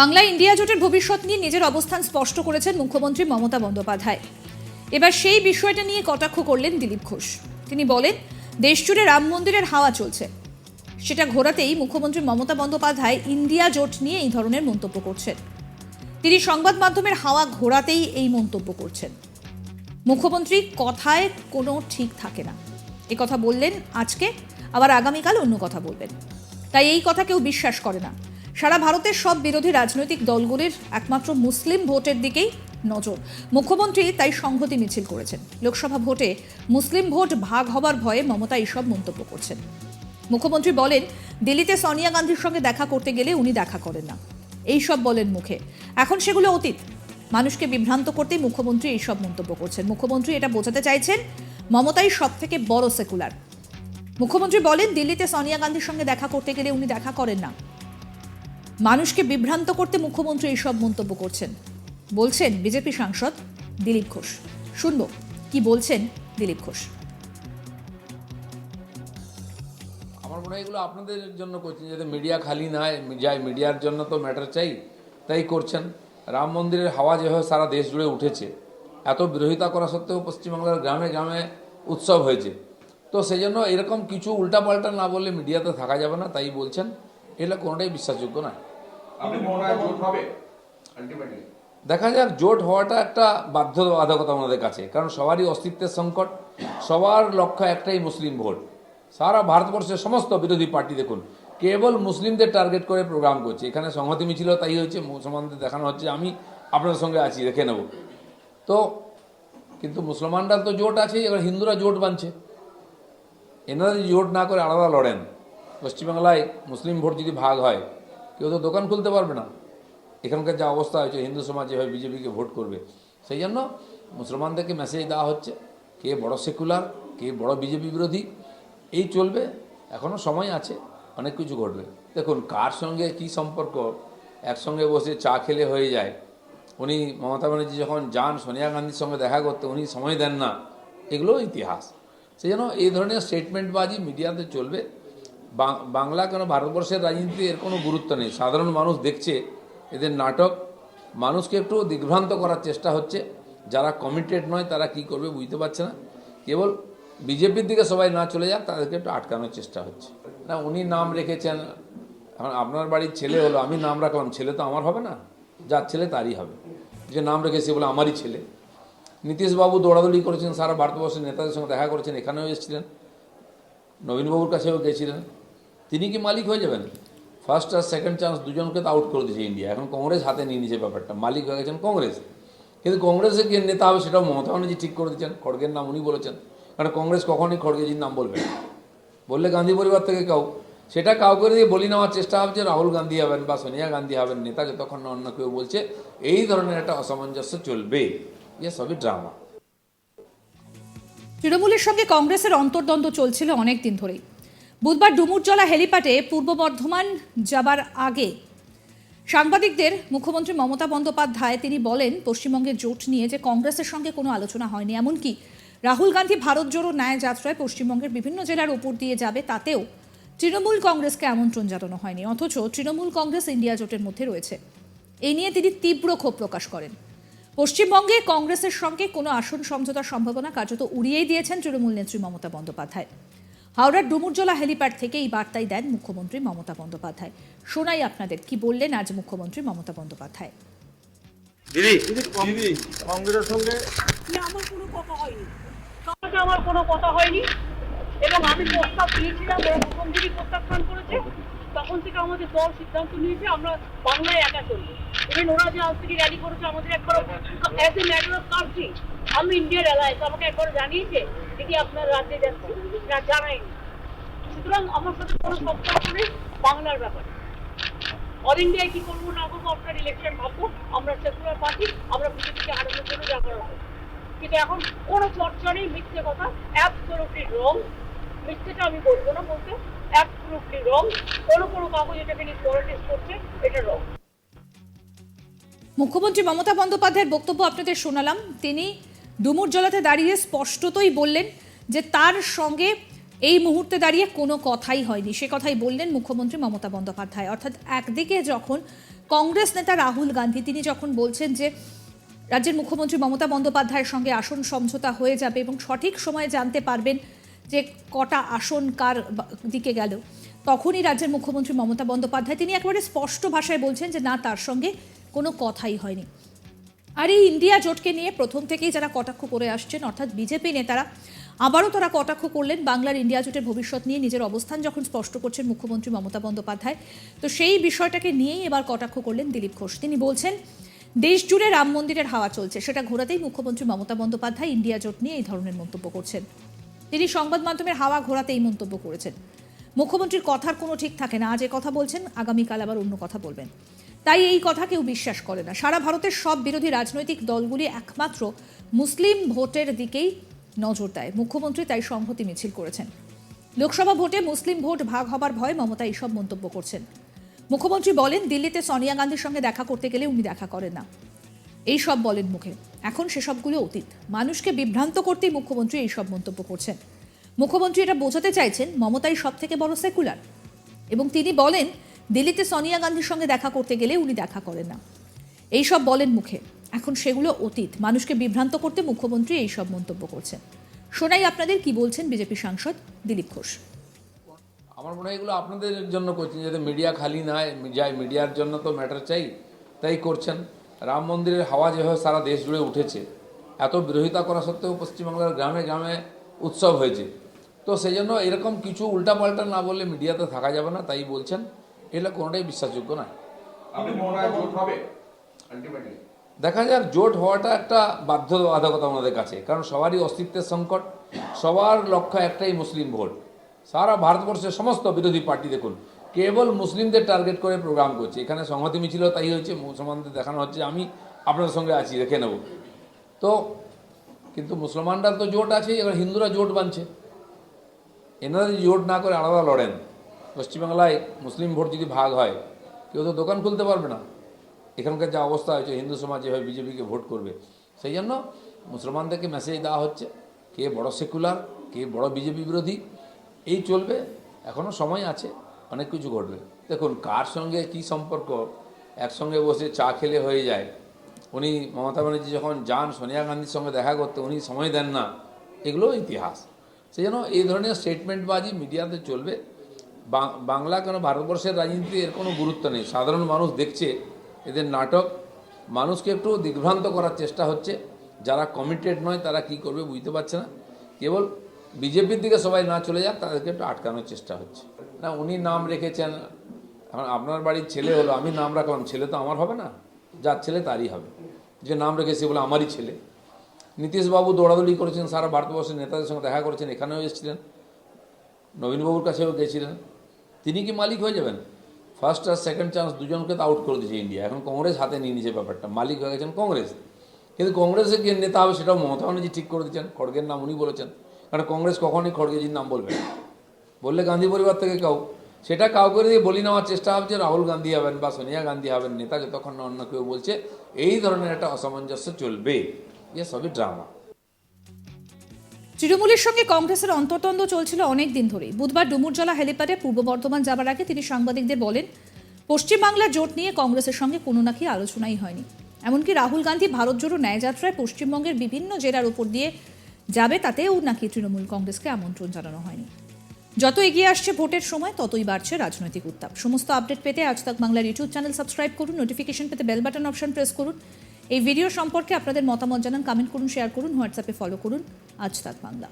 Bangla India জোটের ভবিষ্যৎ নিয়ে নিজের অবস্থান স্পষ্ট করেছেন মুখ্যমন্ত্রী মমতা বন্দ্যোপাধ্যায়। এবার সেই বিষয়টা নিয়ে কটাক্ষ করলেন দিলীপ ঘোষ। তিনি বলেন দেশজুড়ে রাম মন্দিরের হাওয়া চলছে। সেটা ঘোরাতেই মুখ্যমন্ত্রী মমতা বন্দ্যোপাধ্যায় ইন্ডিয়া জোট নিয়ে এই ধরনের মন্তব্য করছেন। তিনি সংবাদ মাধ্যমের হাওয়া ঘোরাতেই এই মন্তব্য করছেন। মুখ্যমন্ত্রী কথায় কোনো ঠিক থাকে না। এ কথা বললেন, আজকে আবার আগামীকাল অন্য কথা বলবেন। তাই এই কথা কেউ বিশ্বাস করে না। সারা ভারতের সব বিরোধী রাজনৈতিক দলগুলির একমাত্র মুসলিম ভোটের দিকেই নজর। মুখ্যমন্ত্রী তাই সংহতি মিছিল করেছেন। লোকসভা ভোটে মুসলিম ভোট ভাগ হবার ভয়ে মমতা এইসব মন্তব্য করছেন। মুখ্যমন্ত্রী বলেন, দিল্লিতে সোনিয়া গান্ধীর সঙ্গে দেখা করতে গেলে উনি দেখা করেন না। এইসব বলেন মুখে। এখন সেগুলো অতীত। মানুষকে বিভ্রান্ত করতেই মুখ্যমন্ত্রী এইসব মন্তব্য করছেন। মুখ্যমন্ত্রী এটা বোঝাতে চাইছেন, মমতাই সব থেকে বড় সেকুলার। মুখ্যমন্ত্রী বলেন, দিল্লিতে সোনিয়া গান্ধীর সঙ্গে দেখা করতে গেলে উনি দেখা করেন না। মানুষকে বিভ্রান্ত করতে মুখ্যমন্ত্রী এইসব মন্তব্য করছেন। বলছেন বিজেপি সাংসদ দিলীপ ঘোষ। শুনব, কি বলছেন দিলীপ ঘোষ। আমার মনে হয় এগুলো আপনাদের জন্য করছেন, যাতে মিডিয়া খালি না যায় মিডিয়ার জন্য তো ম্যাটার চাই, তাই করছেন। রাম মন্দিরের হাওয়া যেভাবে সারা দেশ জুড়ে উঠেছে, এত বিরোধিতা করা সত্ত্বেও পশ্চিমবাংলার গ্রামে গ্রামে উৎসব হয়েছে। তো সেই জন্য এরকম কিছু উল্টাপাল্টা না বললে মিডিয়াতে থাকা যাবে না, তাই বলছেন। এগুলো কোনোটাই বিশ্বাসযোগ্য নয়। দেখা যাক জোট হওয়াটা একটা বাধ্যবাধকতা আমাদের কাছে কারণ সবারই অস্তিত্বের সংকট সবার লক্ষ্য একটাই মুসলিম ভোট। সারা ভারতবর্ষের সমস্ত বিরোধী পার্টি দেখুন কেবল মুসলিমদের টার্গেট করে প্রোগ্রাম করছে। এখানে সংহতি মিছিল তাই হয়েছে মুসলমানদের দেখানো হচ্ছে আমি আপনাদের সঙ্গে আছি রেখে নেব। তো কিন্তু মুসলমানরা তো জোট আছে এবার হিন্দুরা জোট বানছে। এনারা যদি জোট না করে আলাদা লড়েন। পশ্চিমবাংলায় মুসলিম ভোট যদি ভাগ হয়, কেউ তো দোকান খুলতে পারবে না। এখানকার যা অবস্থা হয়েছে, হিন্দু সমাজ যেভাবে বিজেপিকে ভোট করবে, সেই জন্য মুসলমানদেরকে মেসেজ দেওয়া হচ্ছে, কে বড় সেকুলার কে বড় বিজেপি বিরোধী, এই চলবে এখনও সময় আছে, অনেক কিছু ঘটবে। দেখুন, কার সঙ্গে কি সম্পর্ক, একসঙ্গে বসে চা খেলে হয়ে যায়, উনি মমতা ব্যানার্জি যখন যান, সোনিয়া গান্ধীর সঙ্গে দেখা করতে, উনি সময় দেন না, এগুলো ইতিহাস। সেই জন্য এই ধরনের স্টেটমেন্টবাজি মিডিয়াতে চলবে বাংলা কেন ভারতবর্ষের রাজনীতিতে এর কোনো গুরুত্ব নেই? সাধারণ মানুষ দেখছে এদের নাটক, মানুষকে একটু দিগ্ভ্রান্ত করার চেষ্টা হচ্ছে। যারা কমিটেড নয়, তারা কি করবে বুঝতে পারছে না। কেবল বিজেপির দিকে সবাই না চলে যাক, তাদেরকে একটু আটকানোর চেষ্টা হচ্ছে। না, উনি নাম রেখেছেন। এখন আপনার বাড়ির ছেলে হলো, আমি নাম রাখলাম, ছেলে তো আমার হবে না। যার ছেলে তারই হবে। যে নাম রেখেছে বলে আমারই ছেলে। নীতিশবাবু দৌড়াদৌড়ি করেছেন, সারা ভারতবর্ষের নেতাদের সঙ্গে দেখা করেছেন, এখানেও এসেছিলেন। নবীনবাবুর কাছেও গেছিলেন। তিনি কি মালিক হয়ে যাবেন? ফার্স্ট আর সেকেন্ড চান্স দুজনকে তো আউট করে দিয়েছে ইন্ডিয়া এখন কংগ্রেস হাতে নিয়ে নিয়েছে ব্যাপারটা। মালিক হয়ে গেছেন কংগ্রেস। কিন্তু কংগ্রেসের কে নেতা হবে সেটাও মমতা ব্যানার্জি ঠিক করে দিচ্ছেন খড়গের নাম উনি বলেছেন। কারণ কংগ্রেস কখনই খড়গেজির নাম বলবে বললে গান্ধী পরিবার থেকে কাউ। সেটা কাউকে দিয়ে বলি নেওয়ার চেষ্টা হবে যে রাহুল গান্ধী হবেন বা সোনিয়া গান্ধী হবেন নেতা, যতক্ষণ না অন্য কেউ বলছে, এই ধরনের একটা অসামঞ্জস্য চলবে। ইয়ে সবই ড্রামা তৃণমূলের সঙ্গে কংগ্রেসের অন্তর্দ্বন্দ্ব চলছিল অনেক দিন ধরেই। বুধবার ডুমুরজলা হেলিপ্যাডে পূর্ব বর্ধমান যাবার আগে সাংবাদিকদের মুখ্যমন্ত্রী মমতা বন্দ্যোপাধ্যায় তিনি বলেন পশ্চিমবঙ্গের জোট নিয়ে যে কংগ্রেসের সঙ্গে কোনো আলোচনা হয়নি, এমনকি রাহুল গান্ধী ভারত জোড়ো ন্যায় যাত্রায় পশ্চিমবঙ্গের বিভিন্ন জেলার ওপর দিয়ে যাবে, তাতেও তৃণমূল কংগ্রেসকে আমন্ত্রণ জানানো হয়নি, অথচ তৃণমূল কংগ্রেস ইন্ডিয়া জোটের মধ্যে রয়েছে। এই নিয়ে তিনি তীব্র ক্ষোভ প্রকাশ করেন। পশ্চিমবঙ্গে কংগ্রেসের সঙ্গে কোনো আসন সমঝোতার সম্ভাবনা কার্যত উড়িয়েই দিয়েছেন তৃণমূল নেত্রী মমতা বন্দ্যোপাধ্যায়। হাওড়ার ডুমুরজলা হেলিপ্যাড থেকে এই বার্তাই দেন মুখ্যমন্ত্রী মমতা বন্দ্যোপাধ্যায়। শোনাই আপনাদের কি বললেন আজ মুখ্যমন্ত্রী মমতা বন্দ্যোপাধ্যায়? দিদি দিদি কংগ্রেসের সঙ্গে আমার কোনো কথা হয়নি। সঙ্গে আমার কোনো কথা হয়নি। এবং আমি প্রস্তাব দিয়েছিলাম দিনই প্রত্যাখ্যান করেছে। তখন থেকে আমাদের দল সিদ্ধান্ত নিয়েছে আমরা বাংলায় একা চলবো। ইভেন ওরা যে আজ থেকে র্যালি করেছে আমাদের একবার as a matter of country আমি ইন্ডিয়ার অ্যালায়েন্স আমাকে একবার জানিয়েছে দিদি আপনার রাজ্যে যাচ্ছি, না সুতরাং আমার সাথে কোনো সম্পর্ক নেই বাংলার ব্যাপারে। অল ইন্ডিয়ায় কি করব না করব আপনার ইলেকশন ভাববো, আমরা সেকুলার পার্টি, আমরা বিজেপিকে হারানোর জন্য। কিন্তু এখন কোনো চর্চা নেই, মিথ্যে কথা অ্যাবসলুটলি রং মিথ্যেটা আমি বলব না বলতে অ্যাবসলুটলি রং কোনো কোনো কাগজ এটাকে নিয়ে পলিটিক্স করছে, এটা রং মুখ্যমন্ত্রী মমতা বন্দ্যোপাধ্যায়ের বক্তব্য আপনাদের শোনালাম। তিনি ডুমুরজলাতে দাঁড়িয়ে স্পষ্টতই বললেন যে তার সঙ্গে এই মুহূর্তে দাঁড়িয়ে কোনো কথাই হয়নি। সে কথাই বললেন মুখ্যমন্ত্রী মমতা বন্দ্যোপাধ্যায়। অর্থাৎ একদিকে যখন কংগ্রেস নেতা রাহুল গান্ধী, তিনি যখন বলছেন যে রাজ্যের মুখ্যমন্ত্রী মমতা বন্দ্যোপাধ্যায়ের সঙ্গে আসন সমঝোতা হয়ে যাবে এবং সঠিক সময়ে জানতে পারবেন যে কটা আসন কার দিকে গেল, তখনই রাজ্যের মুখ্যমন্ত্রী মমতা বন্দ্যোপাধ্যায়, তিনি একেবারে স্পষ্ট ভাষায় বলছেন যে না, তার সঙ্গে কোনো কথাই হয়নি। আর এই ইন্ডিয়া জোটকে নিয়ে প্রথম থেকেই যারা কটাক্ষ করে আসছেন, অর্থাৎ বিজেপি নেতারা, আবারও তারা কটাক্ষ করলেন বাংলার ইন্ডিয়া জোটের ভবিষ্যৎ নিয়ে। নিজের অবস্থান যখন স্পষ্ট করছেন মুখ্যমন্ত্রী মমতা বন্দ্যোপাধ্যায়, তো সেই বিষয়টাকে নিয়েই এবার কটাক্ষ করলেন দিলীপ ঘোষ। তিনি বলছেন, দেশ জুড়ে রাম মন্দিরের হাওয়া চলছে। সেটা ঘোরাতেই মুখ্যমন্ত্রী মমতা বন্দ্যোপাধ্যায় ইন্ডিয়া জোট নিয়ে এই ধরনের মন্তব্য করছেন। তিনি সংবাদ মাধ্যমের হাওয়া ঘোরাতে এই মন্তব্য করেছেন। মুখ্যমন্ত্রীর কথার কোনো ঠিক থাকে না। আজ এ কথা বলছেন, আগামীকাল আবার অন্য কথা বলবেন। তাই এই কথা কেউ বিশ্বাস করে না। সারা ভারতের সব বিরোধী রাজনৈতিক দলগুলি একমাত্র মুসলিম ভোটের দিকেই নজর দেয়। মুখ্যমন্ত্রী তাই সংহতি মিছিল করেছেন। লোকসভা ভোটে মুসলিম ভোট ভাগ হবার ভয়ে মমতা এইসব মন্তব্য করছেন। মুখ্যমন্ত্রী বলেন, দিল্লিতে সোনিয়া গান্ধীর সঙ্গে দেখা করতে গেলে উনি দেখা করেন না। এই সব বলেন মুখে। এখন সেসবগুলো অতীত। মানুষকে বিভ্রান্ত করতেই মুখ্যমন্ত্রী এই সব মন্তব্য করছেন। মুখ্যমন্ত্রী এটা বোঝাতে চাইছেন, মমতাই সব থেকে বড় সেকুলার। এবং তিনি বলেন দিল্লিতে সোনিয়া গান্ধীর সঙ্গে দেখা করতে গেলে উনি দেখা করেন না। এই সব বলেন মুখে। এখন সেগুলো অতীত। মানুষকে বিভ্রান্ত করতে মুখ্যমন্ত্রী এই সব মন্তব্য করছেন। শোনাই আপনাদের কি বলছেন বিজেপি সাংসদ দিলীপ ঘোষ? আমার মনে হয় এগুলো আপনাদের জন্য করছেন, যাতে মিডিয়া খালি না যায় মিডিয়ার জন্য তো ম্যাটার চাই, তাই করছেন। রাম মন্দিরের হাওয়া যেভাবে সারা দেশ জুড়ে উঠেছে, এত বিরোধিতা করা সত্ত্বেও পশ্চিমবাংলার গ্রামে গ্রামে উৎসব হয়েছে। তো সেই জন্য এরকম কিছু উল্টাপাল্টা না বললে মিডিয়াতে থাকা যাবে না, তাই বলছেন। এগুলো কোনোটাই বিশ্বাসযোগ্য নয়। দেখা যাক জোট হওয়াটা একটা বাধ্যবাধকতা ওনাদের কাছে কারণ সবারই অস্তিত্বের সংকট সবার লক্ষ্য একটাই মুসলিম ভোট। সারা ভারতবর্ষের সমস্ত বিরোধী পার্টি দেখুন কেবল মুসলিমদের টার্গেট করে প্রোগ্রাম করছে। এখানে সংহতি মিছিল তাই হয়েছে মুসলমানদের দেখানো হচ্ছে আমি আপনাদের সঙ্গে আছি রেখে নেব। তো কিন্তু মুসলমানরা তো জোট আছে এবার হিন্দুরা জোট বানছে। এনারা যদি জোট না করে আলাদা লড়েন। পশ্চিমবাংলায় মুসলিম ভোট যদি ভাগ হয়, কেউ তো দোকান খুলতে পারবে না। এখানকার যা অবস্থা হয়েছে, হিন্দু সমাজ যেভাবে বিজেপিকে ভোট করবে, সেই জন্য মুসলমানদেরকে মেসেজ দেওয়া হচ্ছে, কে বড় সেকুলার কে বড় বিজেপি বিরোধী, এই চলবে এখনও সময় আছে, অনেক কিছু ঘটবে। দেখুন, কার সঙ্গে কি সম্পর্ক, একসঙ্গে বসে চা খেলে হয়ে যায়, উনি মমতা ব্যানার্জি যখন যান, সোনিয়া গান্ধীর সঙ্গে দেখা করতে, উনি সময় দেন না এগুলো ইতিহাস। সেই জন্য এই ধরনের স্টেটমেন্টবাজি মিডিয়াতে চলবে বাংলা কেন ভারতবর্ষের রাজনীতিতে এর কোনো গুরুত্ব নেই? সাধারণ মানুষ দেখছে এদের নাটক, মানুষকে একটু দিগ্ভ্রান্ত করার চেষ্টা হচ্ছে। যারা কমিটেড নয়, তারা কি করবে বুঝতে পারছে না। কেবল বিজেপির দিকে সবাই না চলে যাক, তাদেরকে একটু আটকানোর চেষ্টা হচ্ছে। না, উনি নাম রেখেছেন, এখন আপনার বাড়ির ছেলে হলো, আমি নাম রাখলাম, ছেলে তো আমার হবে না। যার ছেলে তারই হবে। যে নাম রেখেছে বলে আমারই ছেলে। নীতিশবাবু দৌড়াদৌড়ি করেছেন, সারা ভারতবর্ষের নেতাদের সঙ্গে দেখা করেছেন, এখানেও এসেছিলেন। নবীনবাবুর কাছেও গেছিলেন। তিনি কি মালিক হয়ে যাবেন? ফার্স্ট আর সেকেন্ড চান্স দুজনকে তো আউট করে দিয়েছে ইন্ডিয়া এখন কংগ্রেস হাতে নিয়ে নিয়েছে ব্যাপারটা। মালিক হয়ে গেছেন কংগ্রেস। কিন্তু কংগ্রেসে কে নেতা হবে সেটাও মমতা ব্যানার্জি ঠিক করে দিচ্ছেন খড়গের নাম উনি বলেছেন। কারণ কংগ্রেস কখনই খড়গেজির নাম বলবে বললে গান্ধী পরিবার থেকে কাউ। সেটা কাউকে দিয়ে বলি নেওয়ার চেষ্টা হচ্ছে রাহুল গান্ধী হবেন বা সোনিয়া গান্ধী হবেন নেতা, যতক্ষণ না অন্য কেউ বলছে, এই ধরনের একটা অসামঞ্জস্য চলবে। ইয়ে সবই ড্রামা তৃণমূলের সঙ্গে কংগ্রেসের অন্তর্দ্বন্দ্ব চলছিল অনেক দিন ধরেই। বুধবার ডুমুরজলা হেলিপ্যাডে পূর্ব বর্ধমান যাবার আগে তিনি সাংবাদিকদের বলেন, পশ্চিমবাংলার জোট নিয়ে কংগ্রেসের সঙ্গে কোনো নাকি আলোচনাই হয়নি। এমনকি রাহুল গান্ধী ভারত জোড়ো ন্যায়যাত্রায় পশ্চিমবঙ্গের বিভিন্ন জেলার উপর দিয়ে যাবে তাতেও নাকি তৃণমূল কংগ্রেসকে আমন্ত্রণ জানানো হয়নি। যত এগিয়ে আসছে ভোটের সময়, ততই বাড়ছে রাজনৈতিক উত্তাপ। সমস্ত আপডেট পেতে আজ তাক বাংলার ইউটিউব চ্যানেল সাবস্ক্রাইব করুন নোটিফিকেশন পেতে বেল বাটন অপশন প্রেস করুন। এই ভিডিও সম্পর্কে আপনাদের মতামত জানান কমেন্ট করুন শেয়ার করুন হোয়াটসঅ্যাপে ফলো করুন। আজ তাক বাংলা